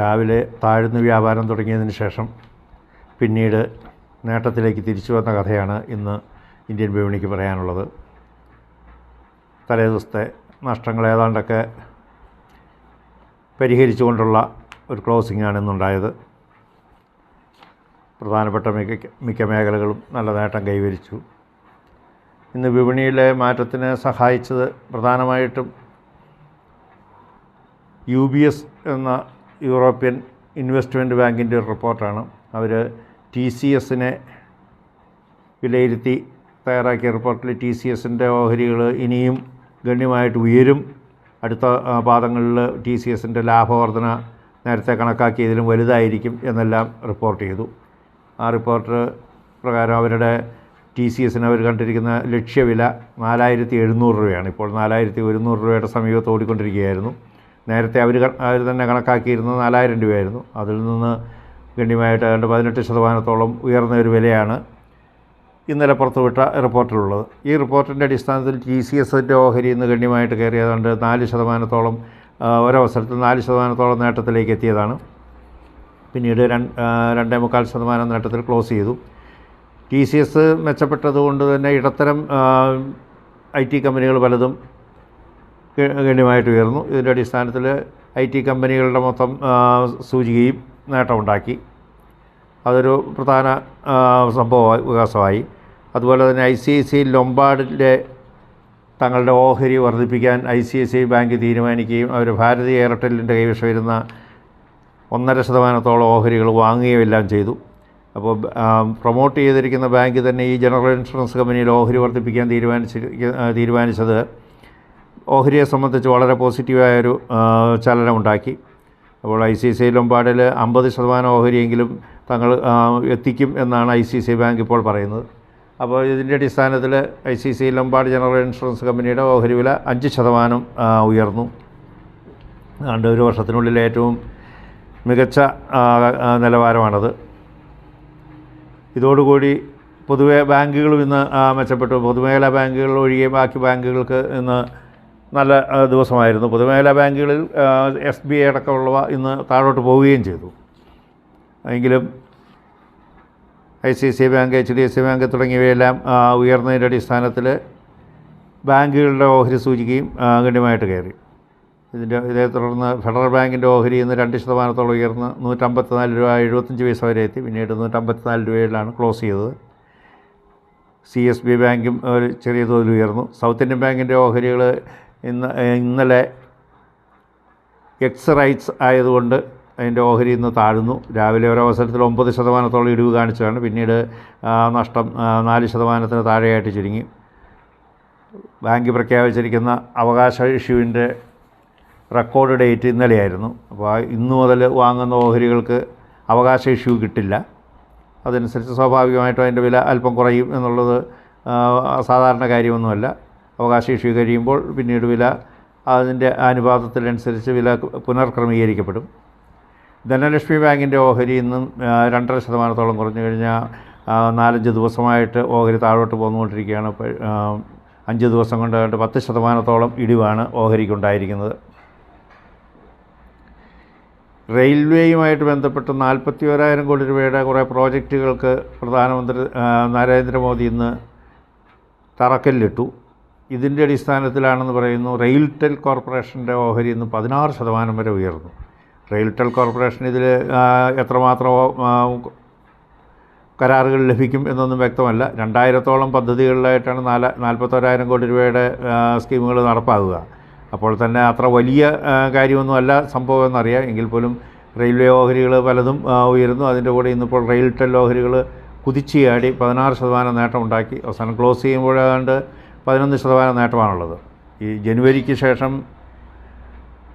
രാവിലെ താഴ്ന്ന് വ്യാപാരം തുടങ്ങിയതിന് ശേഷം പിന്നീട് നേട്ടത്തിലേക്ക് തിരിച്ചു വന്ന കഥയാണ് ഇന്ന് ഇന്ത്യൻ വിപണിക്ക് പറയാനുള്ളത്. തലേദിവസത്തെ നഷ്ടങ്ങൾ ഏതാണ്ടൊക്കെ പരിഹരിച്ചുകൊണ്ടുള്ള ഒരു ക്ലോസിംഗ് ആണ് ഇന്നുണ്ടായത്. പ്രധാനപ്പെട്ട മിക്ക മിക്ക മേഖലകളും നല്ല നേട്ടം കൈവരിച്ചു. ഇന്ന് വിപണിയിലെ മാറ്റത്തിന് സഹായിച്ചത് പ്രധാനമായിട്ടും യു ബി എസ് എന്ന യൂറോപ്യൻ ഇൻവെസ്റ്റ്മെന്റ് ബാങ്കിന്റെ ഒരു റിപ്പോർട്ടാണ്. അവർ ടി സി എസിനെ വിലയിരുത്തി തയ്യാറാക്കിയ റിപ്പോർട്ടിൽ ടി സി എസിന്റെ ഓഹരികൾ ഇനിയും ഗണ്യമായിട്ട് ഉയരും. അടുത്ത പാദങ്ങളിൽ ടി സി എസിന്റെ ലാഭവർധന നേരത്തെ കണക്കാക്കിയതിലും വലുതായിരിക്കും എന്നെല്ലാം റിപ്പോർട്ട് ചെയ്തു. ആ റിപ്പോർട്ട് പ്രകാരം അവരുടെ ടി സി എസിന് അവർ കണ്ടിരിക്കുന്ന ലക്ഷ്യവില നാലായിരത്തി എഴുന്നൂറ് രൂപയാണ്. ഇപ്പോൾ നാലായിരത്തി ഒരുന്നൂറ് രൂപയുടെ സമീപത്ത് ഓടിക്കൊണ്ടിരിക്കുകയായിരുന്നു. നേരത്തെ അവർ അവർ തന്നെ കണക്കാക്കിയിരുന്നത് നാലായിരം രൂപയായിരുന്നു. അതിൽ നിന്ന് ഗണ്യമായിട്ട് ഏതാണ്ട് പതിനെട്ട് ശതമാനത്തോളം ഉയർന്ന ഒരു വിലയാണ് ഇന്നലെ പുറത്തുവിട്ട റിപ്പോർട്ടിലുള്ളത്. ഈ റിപ്പോർട്ടിന്റെ അടിസ്ഥാനത്തിൽ ടി സി എസിന്റെ ഓഹരി ഇന്ന് ഗണ്യമായിട്ട് കയറിയതുകൊണ്ട് നാല് ശതമാനത്തോളം ഒരവസരത്തിൽ നാല് ശതമാനത്തോളം നേട്ടത്തിലേക്ക് എത്തിയതാണ്. പിന്നീട് രണ്ട് രണ്ടേ മുക്കാൽ ശതമാനം നേട്ടത്തിൽ ക്ലോസ് ചെയ്തു. ടി സി എസ് മെച്ചപ്പെട്ടതുകൊണ്ട് തന്നെ ഇടത്തരം ഐ ടി കമ്പനികൾ പലതും ഗണ്യമായിട്ട് ഉയർന്നു. ഇതിന്റെ അടിസ്ഥാനത്തിൽ ഐ ടി കമ്പനികളുടെ മൊത്തം സൂചികയും നേട്ടമുണ്ടാക്കി. അതൊരു പ്രധാന സംഭവ വികാസമായി. അതുപോലെ തന്നെ ഐ സി ഐ സി ലൊംബാർഡിന്റെ തങ്ങളുടെ ഓഹരി വർദ്ധിപ്പിക്കാൻ I C I C bank തീരുമാനിക്കുകയും അവർ ഭാരതി എയർടെല്ലിന്റെ കൈവശം വരുന്ന ഒന്നര ശതമാനത്തോളം ഓഹരികൾ വാങ്ങുകയും എല്ലാം ചെയ്തു. അപ്പോൾ പ്രൊമോട്ട് ചെയ്തിരിക്കുന്ന ബാങ്ക് തന്നെ ഈ ജനറൽ ഇൻഷുറൻസ് കമ്പനിയിൽ ഓഹരി വർദ്ധിപ്പിക്കാൻ തീരുമാനിച്ച് തീരുമാനിച്ചത് ഓഹരിയെ സംബന്ധിച്ച് വളരെ പോസിറ്റീവായൊരു ചലനമുണ്ടാക്കി. അപ്പോൾ ഐ സി സി ലൊമ്പാടിൽ അമ്പത് ശതമാനം ഓഹരിയെങ്കിലും തങ്ങൾ എത്തിക്കും എന്നാണ് ഐ സി സി ബാങ്ക് ഇപ്പോൾ പറയുന്നത്. അപ്പോൾ ഇതിന്റെ അടിസ്ഥാനത്തിൽ I C C Lombard general insurance കമ്പനിയുടെ ഓഹരി വില അഞ്ച് ശതമാനം ഉയർന്നു. രണ്ട് ഒരു വർഷത്തിനുള്ളിൽ ഏറ്റവും മികച്ച നിലവാരമാണത്. ഇതോടുകൂടി പൊതുവെ ബാങ്കുകളും ഇന്ന് മെച്ചപ്പെട്ടു. പൊതുമേഖലാ ബാങ്കുകൾ ഒഴികെ ബാക്കി ബാങ്കുകൾക്ക് ഇന്ന് നല്ല ദിവസമായിരുന്നു. പൊതുമേഖലാ ബാങ്കുകളിൽ എസ് ബി ഐ അടക്കമുള്ളവ ഇന്ന് താഴോട്ട് പോവുകയും ചെയ്തു. എങ്കിലും I C C bank H D F C bank തുടങ്ങിയവയെല്ലാം ഉയർന്നതിന്റെ അടിസ്ഥാനത്തിൽ ബാങ്കുകളുടെ ഓഹരി സൂചികയും ഗണ്യമായിട്ട് കയറി. ഇതിന്റെ ഇതേ തുടർന്ന് ഫെഡറൽ ബാങ്കിന്റെ ഓഹരി ഇന്ന് രണ്ട് ശതമാനത്തോളം ഉയർന്ന് നൂറ്റമ്പത്തിനാല് രൂപ എഴുപത്തഞ്ച് പൈസ വരെ എത്തി. പിന്നീട് നൂറ്റമ്പത്തിനാല് രൂപയിലാണ് ക്ലോസ് ചെയ്തത്. സി എസ് ബി ബാങ്കും ഒരു ചെറിയ തോതിൽ ഉയർന്നു. സൗത്ത് ഇന്ത്യൻ ബാങ്കിന്റെ ഓഹരികൾ ഇന്ന് ഇന്നലെ എക്സ് റൈറ്റ്സ് ആയതുകൊണ്ട് അതിന്റെ ഓഹരി ഇന്ന് താഴ്ന്നു. രാവിലെ ഒരു അവസരത്തിൽ ഒമ്പത് ശതമാനത്തോളം ഇടിവ് കാണിച്ചതാണ്. പിന്നീട് നഷ്ടം നാല് ശതമാനത്തിന് താഴെയായിട്ട് ചുരുങ്ങി. ബാങ്ക് പ്രഖ്യാപിച്ചിരിക്കുന്ന അവകാശ ഇഷ്യൂവിന്റെ റെക്കോർഡ് ഡേറ്റ് ഇന്നലെയായിരുന്നു. അപ്പോൾ ഇന്നു മുതൽ വാങ്ങുന്ന ഓഹരികൾക്ക് അവകാശ ഇഷ്യൂ കിട്ടില്ല. അതനുസരിച്ച് സ്വാഭാവികമായിട്ടും അതിന്റെ വില അല്പം കുറയും എന്നുള്ളത് സാധാരണ കാര്യമൊന്നുമല്ല. അവകാശ ഇഷ്യൂ കഴിയുമ്പോൾ പിന്നീട് വില അതിന്റെ അനുപാതത്തിനനുസരിച്ച് വില പുനർക്രമീകരിക്കപ്പെടും. ധനലക്ഷ്മി ബാങ്കിന്റെ ഓഹരി ഇന്നും രണ്ടര ശതമാനത്തോളം കുറഞ്ഞു കഴിഞ്ഞാൽ നാലഞ്ച് ദിവസമായിട്ട് ഓഹരി താഴോട്ട് പോന്നുകൊണ്ടിരിക്കുകയാണ്. അഞ്ച് ദിവസം കൊണ്ട് പത്ത് ശതമാനത്തോളം ഇടിവാണ് ഓഹരിക്കുണ്ടായിരിക്കുന്നത്. റെയിൽവേയുമായിട്ട് ബന്ധപ്പെട്ട് നാൽപ്പത്തി ഓരായിരം കോടി രൂപയുടെ കുറേ പ്രോജക്റ്റുകൾക്ക് പ്രധാനമന്ത്രി നരേന്ദ്രമോദി ഇന്ന് തറക്കല്ലിട്ടു. ഇതിന്റെ അടിസ്ഥാനത്തിലാണെന്ന് പറയുന്നു റെയിൽടെൽ കോർപ്പറേഷന്റെ ഓഹരി ഇന്ന് പതിനാറ് ശതമാനം വരെ ഉയർന്നു. റെയിൽടെൽ കോർപ്പറേഷൻ ഇതിൽ എത്രമാത്രം കരാറുകൾ ലഭിക്കും എന്നൊന്നും വ്യക്തമല്ല. രണ്ടായിരത്തോളം പദ്ധതികളിലായിട്ടാണ് നാല നാൽപ്പത്തോരായിരം കോടി രൂപയുടെ സ്കീമുകൾ നടപ്പാക്കുക. അപ്പോൾ തന്നെ അത്ര വലിയ കാര്യമൊന്നും കാര്യമൊന്നുമല്ല സംഭവം എന്നറിയാം എങ്കിൽ പോലും റെയിൽവേ ഓഹരികൾ പലതും ഉയരുന്നു. അതിന്റെ കൂടെ ഇന്നിപ്പോൾ റെയിൽടെൽ ഓഹരികൾ കുതിച്ചുചാടി പതിനാറ് ശതമാനം നേട്ടമുണ്ടാക്കി. അവസാനം ക്ലോസ് ചെയ്യുമ്പോഴാണ്ട് പതിനൊന്ന് ശതമാനം നേട്ടമാണുള്ളത്. ഈ ജനുവരിക്ക് ശേഷം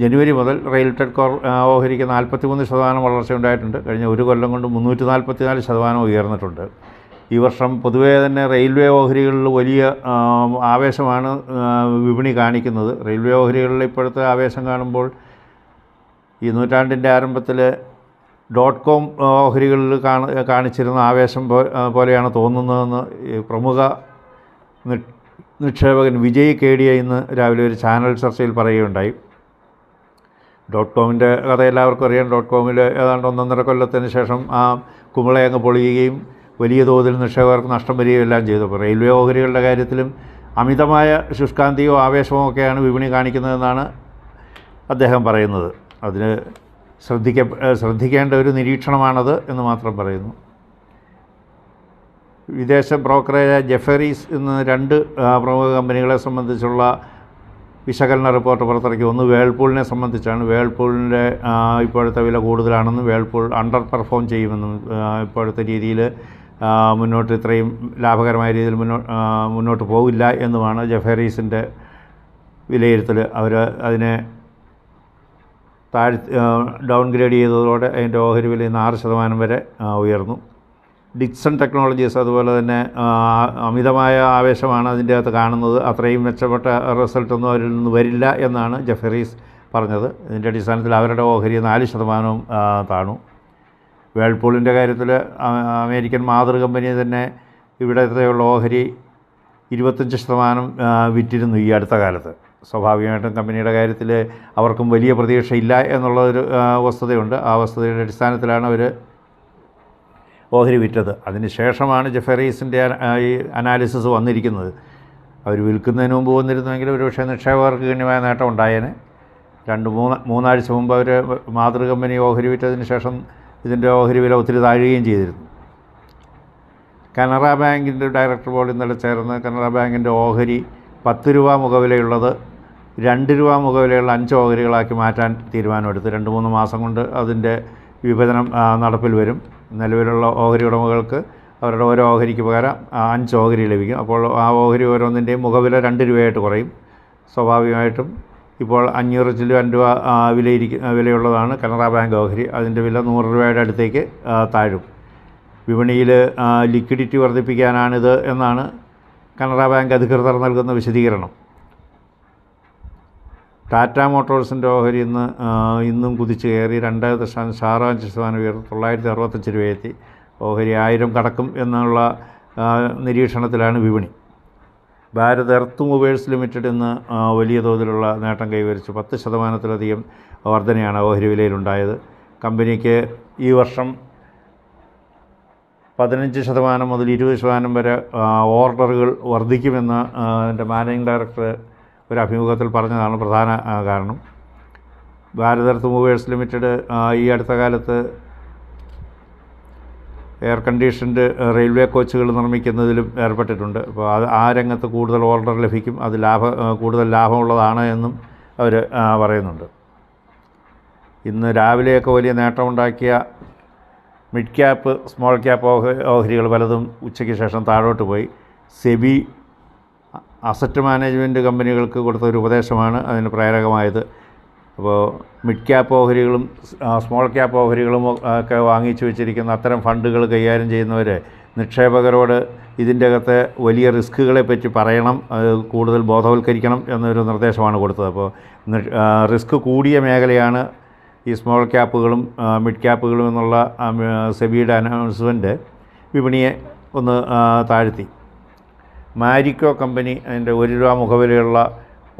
ജനുവരി മുതൽ റെയിൽടെൽ കോർ ഓഹരിക്ക് നാൽപ്പത്തി മൂന്ന് ശതമാനം വളർച്ച ഉണ്ടായിട്ടുണ്ട്. കഴിഞ്ഞ ഒരു കൊല്ലം കൊണ്ട് മുന്നൂറ്റി നാൽപ്പത്തി നാല് ശതമാനം ഉയർന്നിട്ടുണ്ട്. ഈ വർഷം പൊതുവേ തന്നെ റെയിൽവേ ഓഹരികളിൽ വലിയ ആവേശമാണ് വിപണി കാണിക്കുന്നത്. റെയിൽവേ ഓഹരികളിൽ ഇപ്പോഴത്തെ ആവേശം കാണുമ്പോൾ ഈ നൂറ്റാണ്ടിന്റെ ആരംഭത്തിൽ ഡോട്ട് കോം ഓഹരികളിൽ കാണിച്ചിരുന്ന ആവേശം പോലെയാണ് തോന്നുന്നതെന്ന് പ്രമുഖ നിക്ഷേപകൻ വിജയ് കേഡിയ ഇന്ന് രാവിലെ ഒരു ചാനൽ ചർച്ചയിൽ പറയുകയുണ്ടായി. ഡോട്ട് കോമിന്റെ കഥ എല്ലാവർക്കും അറിയാം. ഡോട്ട് കോമിൽ ഏതാണ്ട് ഒന്നൊന്നര കൊല്ലത്തിന് ശേഷം ആ കുമ്പളെ അങ്ങ് പൊളിയുകയും വലിയ തോതിൽ നിക്ഷേപകർക്ക് നഷ്ടം വരികയും എല്ലാം ചെയ്തു. റെയിൽവേ ഓഹരികളുടെ കാര്യത്തിലും അമിതമായ ശുഷ്കാന്തിയോ ആവേശമോ ഒക്കെയാണ് വിപണി കാണിക്കുന്നതെന്നാണ് അദ്ദേഹം പറയുന്നത്. അതിന് ശ്രദ്ധിക്ക ശ്രദ്ധിക്കേണ്ട ഒരു നിരീക്ഷണമാണത് എന്ന് മാത്രം പറയുന്നു. വിദേശ ബ്രോക്കറേജ് ജെഫറീസ് എന്ന രണ്ട് പ്രമുഖ കമ്പനികളെ സംബന്ധിച്ചുള്ള വിശകലന റിപ്പോർട്ട് പുറത്തിറക്കി. ഒന്ന് വേൾപൂളിനെ സംബന്ധിച്ചാണ്. വേൾപൂളിന്റെ ഇപ്പോഴത്തെ വില കൂടുതലാണെന്നും വേൾപൂൾ അണ്ടർ പെർഫോം ചെയ്യുമെന്നും ഇപ്പോഴത്തെ രീതിയിൽ മുന്നോട്ട് ഇത്രയും ലാഭകരമായ രീതിയിൽ മുന്നോട്ട് മുന്നോട്ട് പോകില്ല എന്നുമാണ് ജെഫറീസിന്റെ വിലയിരുത്തൽ. അവർ അതിനെ താഴ് ഡൗൺഗ്രേഡ് ചെയ്തതോടെ അതിന്റെ ഓഹരി വില ഇന്ന് ആറ് ശതമാനം വരെ ഉയർന്നു. ഡിക്സൺ ടെക്നോളജീസ് അതുപോലെ തന്നെ അമിതമായ ആവേശമാണ് അതിന്റെ അകത്ത് കാണുന്നത്. അത്രയും മെച്ചപ്പെട്ട റിസൾട്ടൊന്നും അവരിൽ നിന്ന് വരില്ല എന്നാണ് ജെഫറീസ് പറഞ്ഞത്. ഇതിന്റെ അടിസ്ഥാനത്തിൽ അവരുടെ ഓഹരി നാല് ശതമാനവും താണു. വേൾപൂളിന്റെ കാര്യത്തിൽ അമേരിക്കൻ മാതൃ കമ്പനി തന്നെ ഇവിടത്തെയുള്ള ഓഹരി ഇരുപത്തഞ്ച് ശതമാനം വിറ്റിരുന്നു ഈ അടുത്ത കാലത്ത്. സ്വാഭാവികമായിട്ടും കമ്പനിയുടെ കാര്യത്തിൽ അവർക്കും വലിയ പ്രതീക്ഷയില്ല എന്നുള്ളൊരു വസ്തുതയുണ്ട്. ആ വസ്തുതയുടെ അടിസ്ഥാനത്തിലാണ് അവർ ഓഹരി വിറ്റത്. അതിന് ശേഷമാണ് ജെഫറീസിന്റെ ഈ അനാലിസിസ് വന്നിരിക്കുന്നത്. അവർ വിൽക്കുന്നതിന് മുമ്പ് വന്നിരുന്നുവെങ്കിൽ ഒരുപക്ഷെ നിക്ഷേപകർക്ക് ഗണ്യമായ നേട്ടം ഉണ്ടായേനെ. രണ്ട് മൂന്ന് മൂന്നാഴ്ച മുമ്പ് അവർ മാതൃ കമ്പനി ഓഹരി വിറ്റതിന് ശേഷം ഇതിന്റെ ഓഹരി വില ഒത്തിരി താഴുകയും ചെയ്തിരുന്നു. കനറ ബാങ്കിന്റെ ഡയറക്ടർ ബോർഡ് ഇന്നലെ ചേർന്ന് കനറ ബാങ്കിന്റെ ഓഹരി പത്ത് രൂപ മുഖവിലയുള്ളത് രണ്ട് രൂപ മുഖവിലയുള്ള അഞ്ച് ഓഹരികളാക്കി മാറ്റാൻ തീരുമാനമെടുത്ത്. രണ്ട് മൂന്ന് മാസം കൊണ്ട് അതിന്റെ വിഭജനം നടപ്പിൽ വരും. നിലവിലുള്ള ഓഹരി ഉടമകൾക്ക് അവരുടെ ഓരോ ഓഹരിക്ക് പകരം അഞ്ച് ഓഹരി ലഭിക്കും. അപ്പോൾ ആ ഓഹരി ഓരോന്നിന്റെയും മുഖവില രണ്ട് രൂപയായിട്ട് കുറയും. സ്വാഭാവികമായിട്ടും ഇപ്പോൾ അഞ്ഞൂറ് ചില്ലുവൻ രൂപ വിലയിരിക്കും വിലയുള്ളതാണ് കനറ ബാങ്ക് ഓഹരി. അതിന്റെ വില നൂറ് രൂപയുടെ അടുത്തേക്ക് താഴും. വിപണിയിൽ ലിക്വിഡിറ്റി വർദ്ധിപ്പിക്കാനാണിത് എന്നാണ് കനറ ബാങ്ക് അധികൃതർ നൽകുന്ന വിശദീകരണം. ടാറ്റ മോട്ടോഴ്സിന്റെ ഓഹരി ഇന്ന് ഇന്നും കുതിച്ച് കയറി രണ്ട് ദശാംശം ആറാഞ്ച് ശതമാനം ഉയർന്നു തൊള്ളായിരത്തി അറുപത്തഞ്ച് രൂപയെത്തി ഓഹരി ആയിരം കടക്കും എന്നുള്ള നിരീക്ഷണത്തിലാണ് വിപണി. ഭാരത് എർത്ത് മൊബൈൽസ് ലിമിറ്റഡ് ഇന്ന് വലിയ തോതിലുള്ള നേട്ടം കൈവരിച്ചു. പത്ത് ശതമാനത്തിലധികം വർധനയാണ് ഓഹരി വിലയിലുണ്ടായത്. കമ്പനിക്ക് ഈ വർഷം പതിനഞ്ച് ശതമാനം മുതൽ ഇരുപത് ശതമാനം വരെ ഓർഡറുകൾ വർദ്ധിക്കുമെന്ന് എന്റെ മാനേജിംഗ് ഡയറക്ടർ ഒരു അഭിമുഖത്തിൽ പറഞ്ഞതാണ് പ്രധാന കാരണം. ഭാരതർത്ത് മൂവേഴ്സ് ലിമിറ്റഡ് ഈ അടുത്ത കാലത്ത് എയർ കണ്ടീഷൻഡ് റെയിൽവേ കോച്ചുകൾ നിർമ്മിക്കുന്നതിലും ഏർപ്പെട്ടിട്ടുണ്ട്. അപ്പോൾ അത് ആ രംഗത്ത് കൂടുതൽ ഓർഡർ ലഭിക്കും അത് ലാഭ കൂടുതൽ ലാഭമുള്ളതാണ് എന്നും അവർ പറയുന്നുണ്ട്. ഇന്ന് രാവിലെയൊക്കെ വലിയ നേട്ടമുണ്ടാക്കിയ മിഡ് ക്യാപ്പ് സ്മോൾ ക്യാപ്പ് ഓഹരികൾ പലതും ഉച്ചയ്ക്ക് ശേഷം താഴോട്ട് പോയി. സെബി അസറ്റ് മാനേജ്മെന്റ് കമ്പനികൾക്ക് കൊടുത്ത ഒരു ഉപദേശമാണ് അതിന് പ്രേരകമായത്. അപ്പോൾ മിഡ് ക്യാപ്പ് ഓഹരികളും സ്മോൾ ക്യാപ്പ് ഓഹരികളും ഒക്കെ വാങ്ങിച്ചു വെച്ചിരിക്കുന്ന അത്തരം ഫണ്ടുകൾ കൈകാര്യം ചെയ്യുന്നവർ നിക്ഷേപകരോട് ഇതിന്റെ അകത്തെ വലിയ റിസ്ക്കുകളെ പറ്റി പറയണം കൂടുതൽ ബോധവൽക്കരിക്കണം എന്നൊരു നിർദ്ദേശമാണ് കൊടുത്തത്. അപ്പോൾ റിസ്ക് കൂടിയ മേഖലയാണ് ഈ സ്മോൾ ക്യാപ്പുകളും മിഡ് ക്യാപ്പുകളും എന്നുള്ള സെബിയുടെ അനൗൺസ്മെന്റ് വിപണിയെ ഒന്ന് താഴ്ത്തി. മാരിക്കോ കമ്പനി അതിന്റെ ഒരു രൂപ മുഖവിലയുള്ള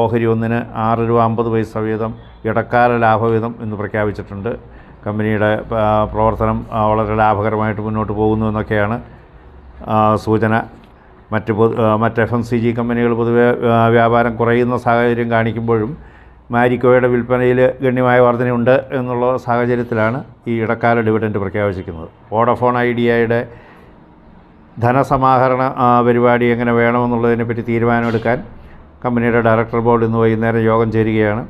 ഓഹരി ഒന്നിന് ആറ് രൂപ അമ്പത് പൈസ വീതം ഇടക്കാല ലാഭവിധം എന്ന് പ്രഖ്യാപിച്ചിട്ടുണ്ട്. കമ്പനിയുടെ പ്രവർത്തനം വളരെ ലാഭകരമായിട്ട് മുന്നോട്ട് പോകുന്നു എന്നൊക്കെയാണ് സൂചന. മറ്റ് പൊതു മറ്റ് എഫ് എം സി ജി കമ്പനികൾ പൊതുവെ വ്യാപാരം കുറയുന്ന സാഹചര്യം കാണിക്കുമ്പോഴും മാരിക്കോയുടെ വിൽപ്പനയിൽ ഗണ്യമായ വർധനയുണ്ട് എന്നുള്ള സാഹചര്യത്തിലാണ് ഈ ഇടക്കാല ഡിവിഡൻഡ് പ്രഖ്യാപിച്ചിരിക്കുന്നത്. വോഡഫോൺ ഐഡിയയുടെ ധനസമാഹരണ പരിപാടി എങ്ങനെ വേണമെന്നുള്ളതിനെപ്പറ്റി തീരുമാനമെടുക്കാൻ കമ്പനിയുടെ ഡയറക്ടർ ബോർഡ് ഇന്ന് വൈകുന്നേരം യോഗം ചേരുകയാണ്.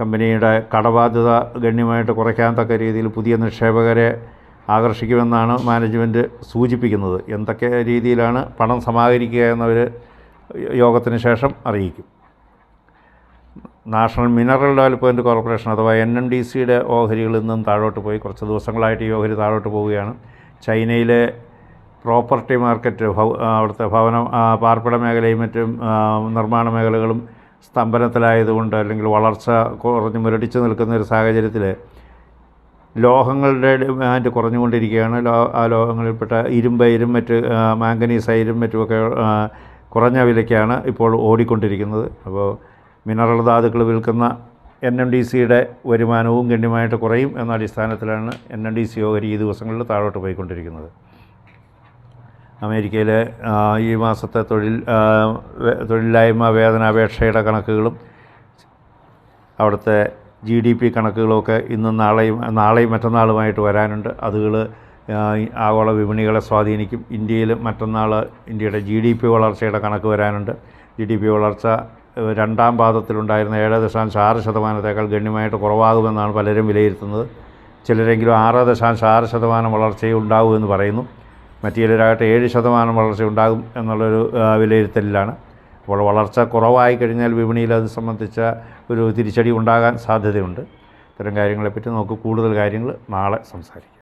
കമ്പനിയുടെ കടബാധ്യത ഗണ്യമായിട്ട് കുറയ്ക്കാൻ തക്ക രീതിയിൽ പുതിയ നിക്ഷേപകരെ ആകർഷിക്കുമെന്നാണ് മാനേജ്മെന്റ് സൂചിപ്പിക്കുന്നത്. എന്തൊക്കെ രീതിയിലാണ് പണം സമാഹരിക്കുക എന്നവർ യോഗത്തിന് ശേഷം അറിയിക്കും. നാഷണൽ മിനറൽ ഡെവലപ്മെന്റ് കോർപ്പറേഷൻ അഥവാ എൻ എം ഡി സിയുടെ ഓഹരികളിൽ നിന്നും താഴോട്ട് പോയി. കുറച്ച് ദിവസങ്ങളായിട്ട് ഈ ഓഹരി താഴോട്ട് പോവുകയാണ്. ചൈനയിലെ പ്രോപ്പർട്ടി മാർക്കറ്റ് അവിടുത്തെ ഭവന പാർപ്പിട മേഖലയും മറ്റും നിർമ്മാണ മേഖലകളും സ്തംഭനത്തിലായതുകൊണ്ട് അല്ലെങ്കിൽ വളർച്ച കുറഞ്ഞ് മുരടിച്ച് നിൽക്കുന്ന ഒരു സാഹചര്യത്തിൽ ലോഹങ്ങളുടെ ഡിമാൻഡ് കുറഞ്ഞുകൊണ്ടിരിക്കുകയാണ്. ലോ ആ ലോഹങ്ങളിൽപ്പെട്ട ഇരുമ്പ് ഇരും മറ്റ് മാംഗനീസ് അയിരും മറ്റുമൊക്കെ കുറഞ്ഞ വിലയ്ക്കാണ് ഇപ്പോൾ ഓടിക്കൊണ്ടിരിക്കുന്നത്. അപ്പോൾ മിനറൽ ധാതുക്കൾ വിൽക്കുന്ന എൻ എം ഡി സിയുടെ വരുമാനവും ഗണ്യമായിട്ട് കുറയും എന്ന അടിസ്ഥാനത്തിലാണ് എൻ എം ഡി സി ഓഹരി ഈ ദിവസങ്ങളിൽ താഴോട്ട് പോയിക്കൊണ്ടിരിക്കുന്നത്. അമേരിക്കയിലെ ഈ മാസത്തെ തൊഴിൽ തൊഴിലില്ലായ്മ വേതനാപേക്ഷയുടെ കണക്കുകളും അവിടുത്തെ ജി ഡി പി കണക്കുകളൊക്കെ ഇന്നും നാളെയും നാളെയും മറ്റന്നാളുമായിട്ട് വരാനുണ്ട്. അതുകൾ ആഗോള വിപണികളെ സ്വാധീനിക്കും. ഇന്ത്യയിൽ മറ്റന്നാൾ ഇന്ത്യയുടെ ജി ഡി പി വളർച്ചയുടെ കണക്ക് വരാനുണ്ട്. ജി ഡി പി വളർച്ച രണ്ടാം പാദത്തിലുണ്ടായിരുന്ന ഏഴ് ദശാംശം ആറ് ശതമാനത്തേക്കാൾ ഗണ്യമായിട്ട് കുറവാകുമെന്നാണ് പലരും വിലയിരുത്തുന്നത്. ചിലരെങ്കിലും ആറ് ദശാംശം ആറ് ശതമാനം വളർച്ചയും ഉണ്ടാകുമെന്ന് പറയുന്നു. മറ്റു ചിലരാകട്ടെ ഏഴ് ശതമാനം വളർച്ച ഉണ്ടാകും എന്നുള്ളൊരു വിലയിരുത്തലിലാണ്. അപ്പോൾ വളർച്ച കുറവായി കഴിഞ്ഞാൽ വിപണിയിൽ അത് സംബന്ധിച്ച ഒരു തിരിച്ചടി ഉണ്ടാകാൻ സാധ്യതയുണ്ട്. ഇത്തരം കാര്യങ്ങളെപ്പറ്റി നമുക്ക് കൂടുതൽ കാര്യങ്ങൾ നാളെ സംസാരിക്കാം.